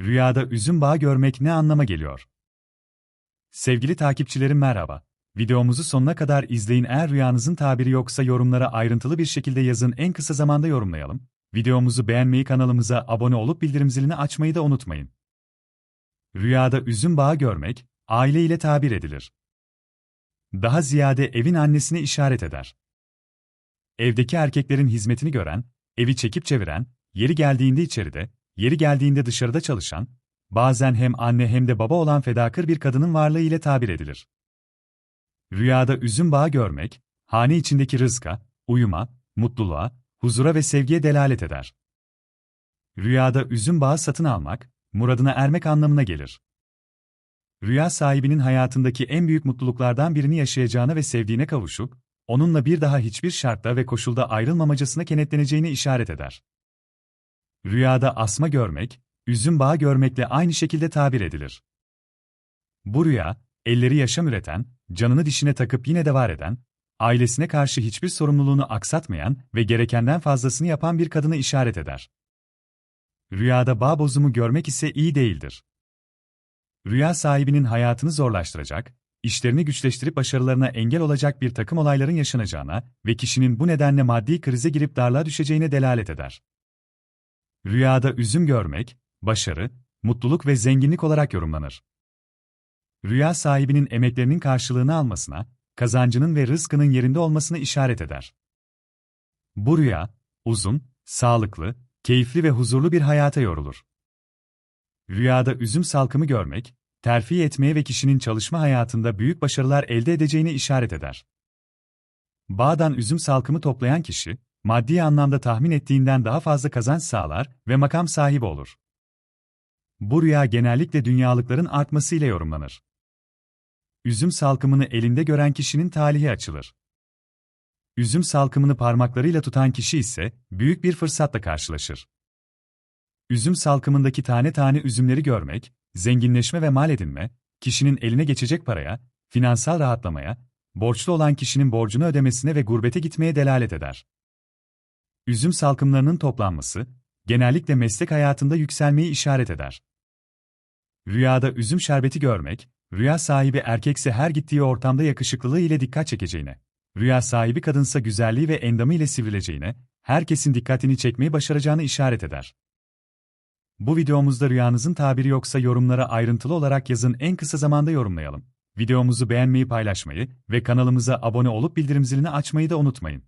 Rüyada üzüm bağı görmek ne anlama geliyor? Sevgili takipçilerim merhaba. Videomuzu sonuna kadar izleyin eğer rüyanızın tabiri yoksa yorumlara ayrıntılı bir şekilde yazın en kısa zamanda yorumlayalım. Videomuzu beğenmeyi kanalımıza abone olup bildirim zilini açmayı da unutmayın. Rüyada üzüm bağı görmek, aile ile tabir edilir. Daha ziyade evin annesine işaret eder. Evdeki erkeklerin hizmetini gören, evi çekip çeviren, yeri geldiğinde içeride, yeri geldiğinde dışarıda çalışan, bazen hem anne hem de baba olan fedakır bir kadının varlığı ile tabir edilir. Rüyada üzüm bağı görmek, hane içindeki rızka, uyuma, mutluluğa, huzura ve sevgiye delalet eder. Rüyada üzüm bağı satın almak, muradına ermek anlamına gelir. Rüya sahibinin hayatındaki en büyük mutluluklardan birini yaşayacağına ve sevdiğine kavuşup, onunla bir daha hiçbir şartta ve koşulda ayrılmamacasına kenetleneceğini işaret eder. Rüyada asma görmek, üzüm bağı görmekle aynı şekilde tabir edilir. Bu rüya, elleri yaşam üreten, canını dişine takıp yine de var eden, ailesine karşı hiçbir sorumluluğunu aksatmayan ve gerekenden fazlasını yapan bir kadını işaret eder. Rüyada bağ bozumu görmek ise iyi değildir. Rüya sahibinin hayatını zorlaştıracak, işlerini güçleştirip başarılarına engel olacak bir takım olayların yaşanacağına ve kişinin bu nedenle maddi krize girip darlığa düşeceğine delalet eder. Rüyada üzüm görmek, başarı, mutluluk ve zenginlik olarak yorumlanır. Rüya sahibinin emeklerinin karşılığını almasına, kazancının ve rızkının yerinde olmasına işaret eder. Bu rüya, uzun, sağlıklı, keyifli ve huzurlu bir hayata yorulur. Rüyada üzüm salkımı görmek, terfi etmeye ve kişinin çalışma hayatında büyük başarılar elde edeceğine işaret eder. Bağdan üzüm salkımı toplayan kişi, maddi anlamda tahmin ettiğinden daha fazla kazanç sağlar ve makam sahibi olur. Bu rüya genellikle dünyalıkların artmasıyla yorumlanır. Üzüm salkımını elinde gören kişinin talihi açılır. Üzüm salkımını parmaklarıyla tutan kişi ise büyük bir fırsatla karşılaşır. Üzüm salkımındaki tane tane üzümleri görmek, zenginleşme ve mal edinme, kişinin eline geçecek paraya, finansal rahatlamaya, borçlu olan kişinin borcunu ödemesine ve gurbete gitmeye delalet eder. Üzüm salkımlarının toplanması, genellikle meslek hayatında yükselmeyi işaret eder. Rüyada üzüm şerbeti görmek, rüya sahibi erkekse her gittiği ortamda yakışıklılığı ile dikkat çekeceğine, rüya sahibi kadınsa güzelliği ve endamı ile sivrileceğine, herkesin dikkatini çekmeyi başaracağını işaret eder. Bu videomuzda rüyanızın tabiri yoksa yorumlara ayrıntılı olarak yazın en kısa zamanda yorumlayalım. Videomuzu beğenmeyi paylaşmayı ve kanalımıza abone olup bildirim zilini açmayı da unutmayın.